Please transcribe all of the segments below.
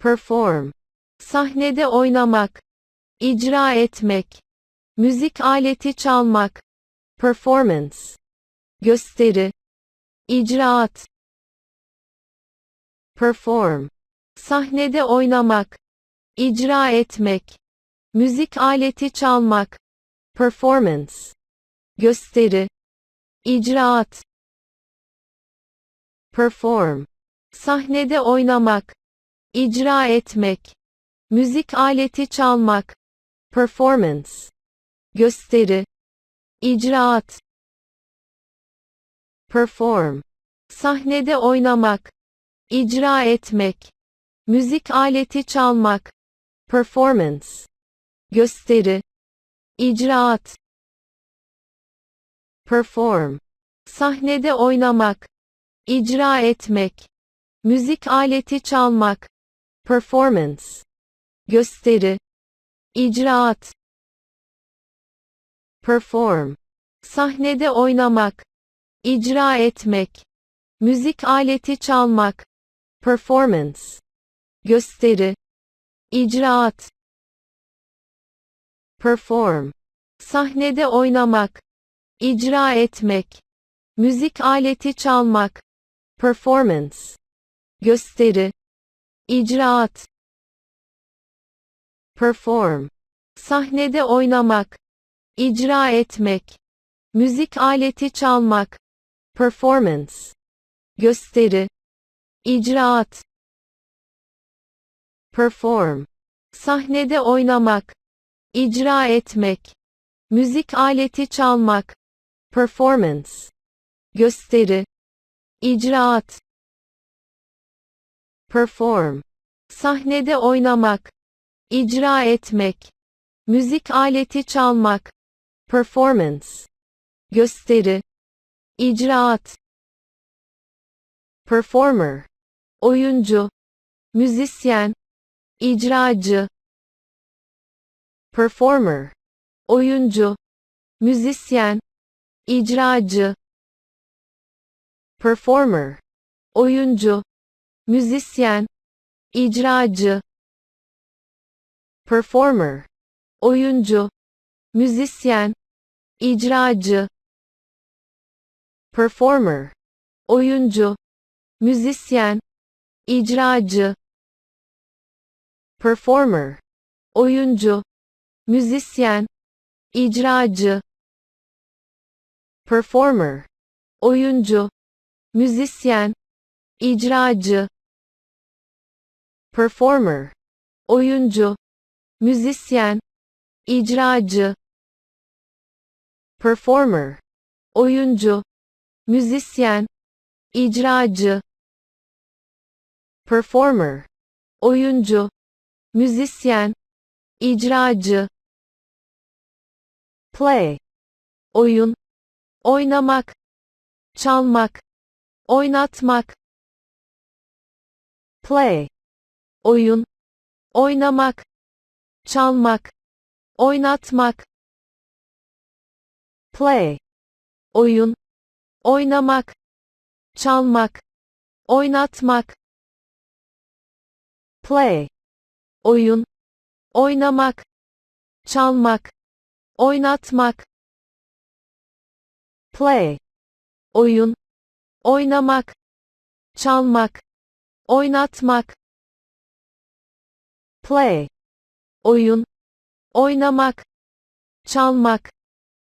perform, sahnede oynamak, icra etmek, müzik aleti çalmak, performance, gösteri, icraat, perform, sahnede oynamak, icra etmek, müzik aleti çalmak, performance, gösteri, icraat, perform, sahnede oynamak, icra etmek, müzik aleti çalmak, performance, gösteri, icraat, perform, sahnede oynamak, icra etmek, müzik aleti çalmak, performance, gösteri, icraat, perform, sahnede oynamak, icra etmek, müzik aleti çalmak, performance, gösteri, icraat, perform, sahnede oynamak, icra etmek, müzik aleti çalmak, performance, gösteri, icraat, perform, sahnede oynamak, icra etmek, müzik aleti çalmak, performance, gösteri, icraat, perform, sahnede oynamak, icra etmek, müzik aleti çalmak, performance, gösteri, icraat, perform, sahnede oynamak, icra etmek, müzik aleti çalmak, performance, gösteri, icraat, perform, sahnede oynamak, icra etmek, müzik aleti çalmak, performance, gösteri, icraat, performer, oyuncu, müzisyen, icracı, performer, oyuncu, müzisyen, icracı, performer, oyuncu, müzisyen, icracı, performer, oyuncu, müzisyen, icracı, performer, oyuncu, müzisyen, icracı, performer, oyuncu, müzisyen, icracı, performer, oyuncu, müzisyen, icracı, performer, oyuncu, müzisyen, icracı, performer, oyuncu, müzisyen, icracı, performer, oyuncu, müzisyen, icracı, play, oyun, oynamak, çalmak, oynatmak, play, oyun, oynamak, çalmak, oynatmak, play, oyun, oynamak, çalmak, oynatmak, play, oyun, oynamak, çalmak, oynatmak, play, oyun, oynamak, çalmak, oynatmak, play, oyun, oynamak, çalmak,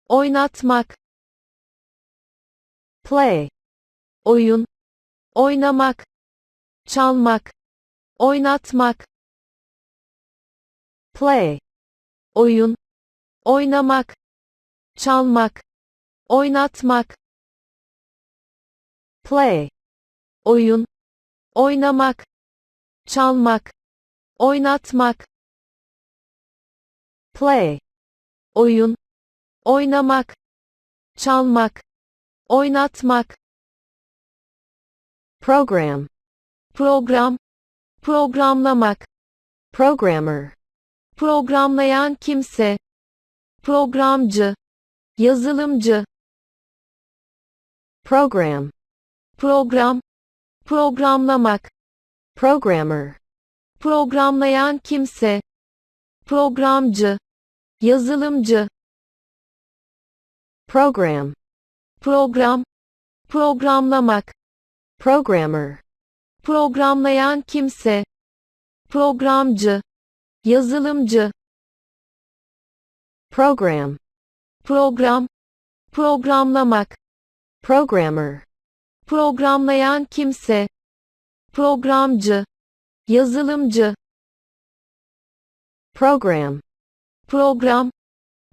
oynatmak, play, oyun, oynamak, çalmak, oynatmak, play, oyun, oynamak, çalmak, oynatmak, play, oyun, oynamak, çalmak, oynatmak, play, oyun, oynamak, çalmak, oynatmak, program, program, programlamak, programmer, programlayan kimse, programcı, yazılımcı, program, program, programlamak, programmer, programlayan kimse, programcı, yazılımcı, program, program, programlamak, programmer, programlayan kimse, programcı, yazılımcı, program, program, programlamak, programmer, programlayan kimse, programcı, yazılımcı, program, program,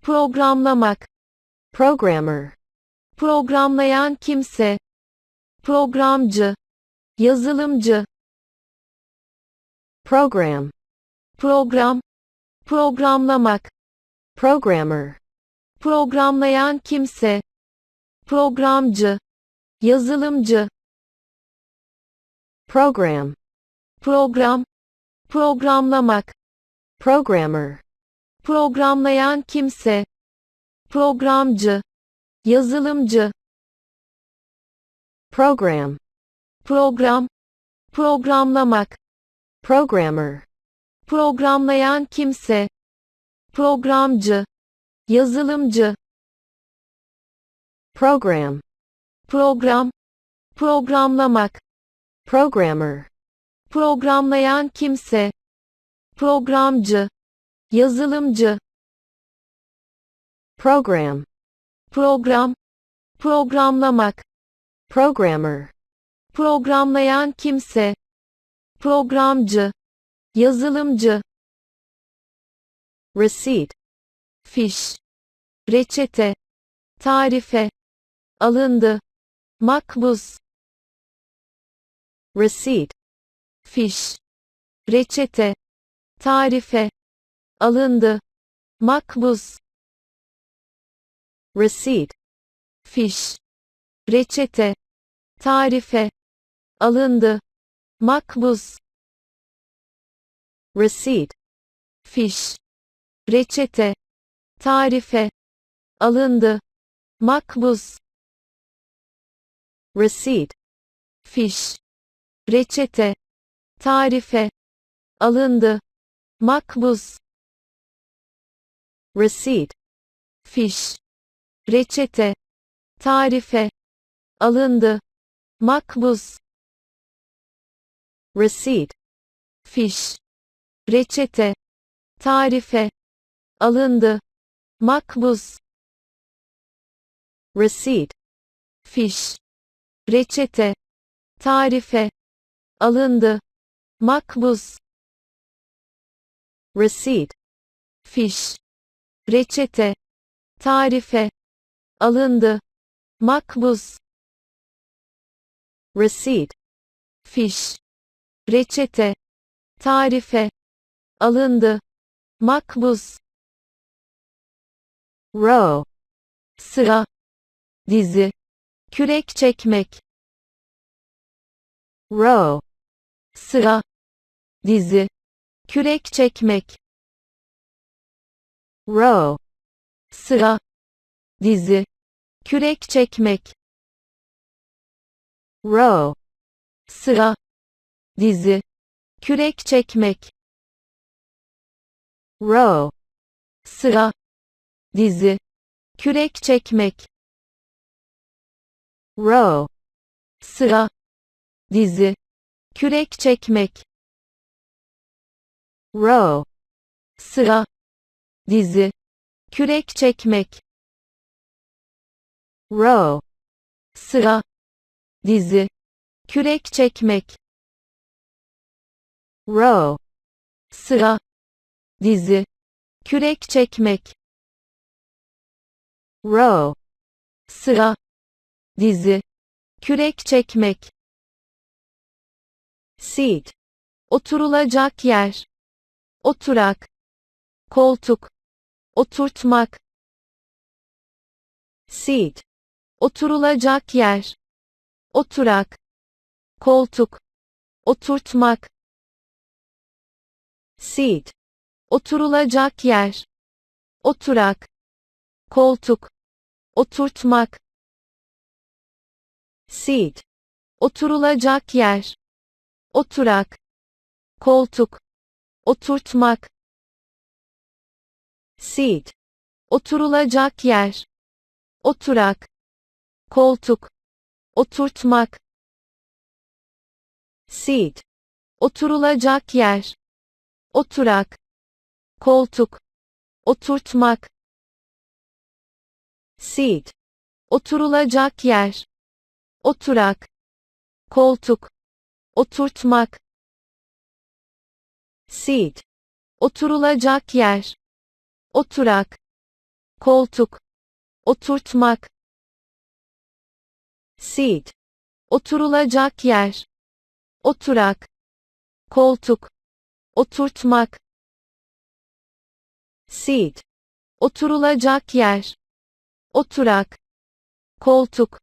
programlamak, programmer, programlayan kimse, programcı, yazılımcı, program, program, programlamak, programmer, programlayan kimse, programcı, yazılımcı, program, program, programlamak, programmer, programlayan kimse, programcı, yazılımcı, program, program, programlamak, programmer, programlayan kimse, programcı, yazılımcı, program, program, programlamak, programmer, programlayan kimse, programcı, yazılımcı, program, program, programlamak, programmer, programlayan kimse, programcı, yazılımcı, receipt, fiş, reçete, tarife, alındı, makbuz, receipt, fiş, reçete, tarife, alındı, makbuz, receipt, fiş, reçete, tarife, alındı, makbuz, receipt, fiş, reçete, tarife, alındı, makbuz, receipt, fiş, reçete, tarife, alındı, makbuz, receipt, fiş, reçete, tarife, alındı, makbuz, receipt, fiş, reçete, tarife, alındı, makbuz, receipt, fiş, reçete, tarife, alındı, makbuz, receipt, fiş, reçete, tarife, alındı, makbuz, receipt, fiş, reçete, tarife, alındı, makbuz, row, sıra, dizi, kürek çekmek, row, sıra, dizi, kürek çekmek, row, sıra, dizi, kürek çekmek, row, sıra, dizi, kürek çekmek, row, sıra, dizi, kürek çekmek, row, sıra, dizi, kürek çekmek, row, sıra, dizi, kürek çekmek, row, sıra, dizi, kürek çekmek, row, sıra, dizi, kürek çekmek, row, sıra, dizi, kürek çekmek, seat, oturulacak yer, oturak, koltuk, oturtmak, seat, oturulacak yer, oturak, koltuk, oturtmak, seat, oturulacak yer, oturak, koltuk, oturtmak, seat, oturulacak yer, oturak, koltuk, oturtmak, seat, oturulacak yer, oturak, koltuk, oturtmak, seat, oturulacak yer, oturak, koltuk, oturtmak, seat, oturulacak yer, oturak, koltuk, oturtmak, seat, oturulacak yer, oturak, koltuk, oturtmak, seat, oturulacak yer, oturak, koltuk, oturtmak, seat, oturulacak yer, oturak, koltuk,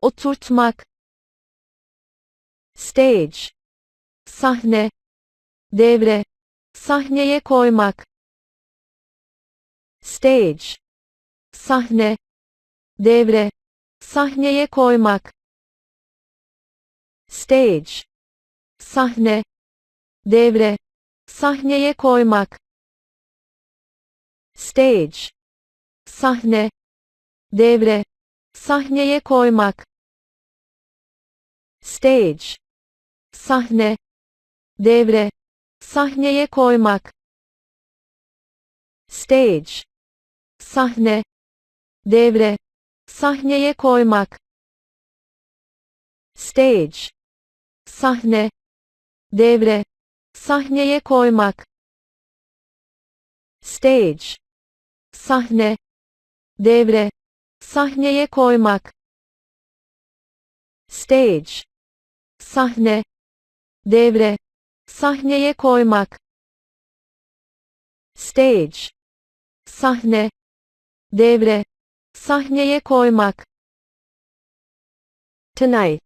oturtmak, stage, sahne, devre, sahneye koymak, stage, sahne, devre, sahneye koymak, stage, sahne, devre, sahneye koymak, stage, sahne, devre, sahneye koymak, stage, sahne, devre, sahneye koymak, stage, sahne, devre, sahneye koymak, stage, sahne, devre, sahneye koymak, stage, sahne, devre, sahneye koymak, stage, sahne, devre, sahneye koymak, stage, sahne, devre, sahneye koymak, tonight,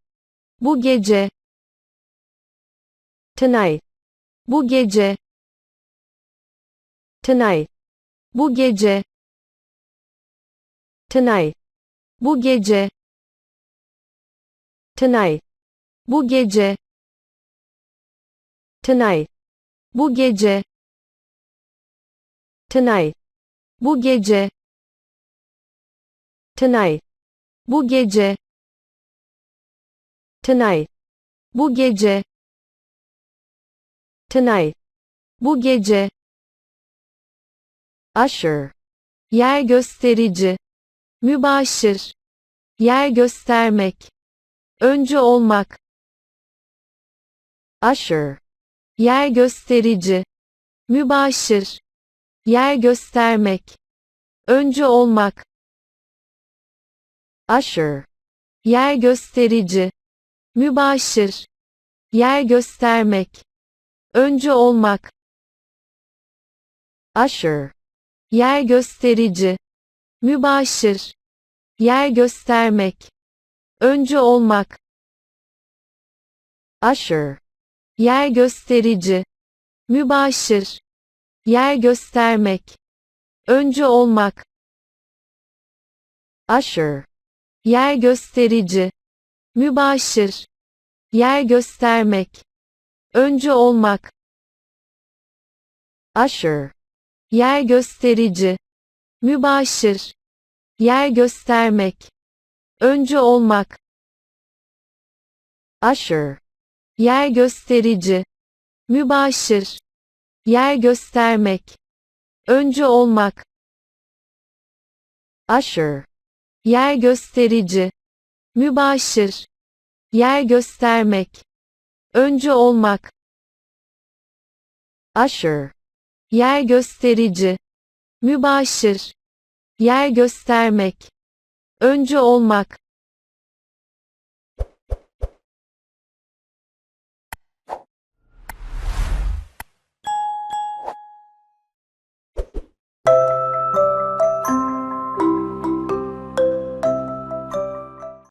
bu gece, tonight, bu gece, tonight, bu gece, tonight, bu gece, tonight, bu gece, tonight, bu gece, tonight, bu gece, tonight, bu gece, tonight, bu gece, tonight, bu gece, usher, yer gösterici, mübaşir, yer göstermek, öncü olmak, usher, yer gösterici, mübaşir, yer göstermek, öncü olmak, usher, yer gösterici, mübaşir, yer göstermek, öncü olmak, usher, yer gösterici, mübaşir, yer göstermek, öncü olmak, usher, yer gösterici, mübaşir, yer göstermek, öncü olmak, usher, yer gösterici, mübaşir, yer göstermek, öncü olmak, usher, yer gösterici, mübaşir, yer göstermek, öncü olmak, usher, yer gösterici, mübaşir, yer göstermek, öncü olmak, usher, yer gösterici, mübaşir, yer göstermek, öncü olmak, usher, yer gösterici, mübaşir, yer göstermek, öncü olmak,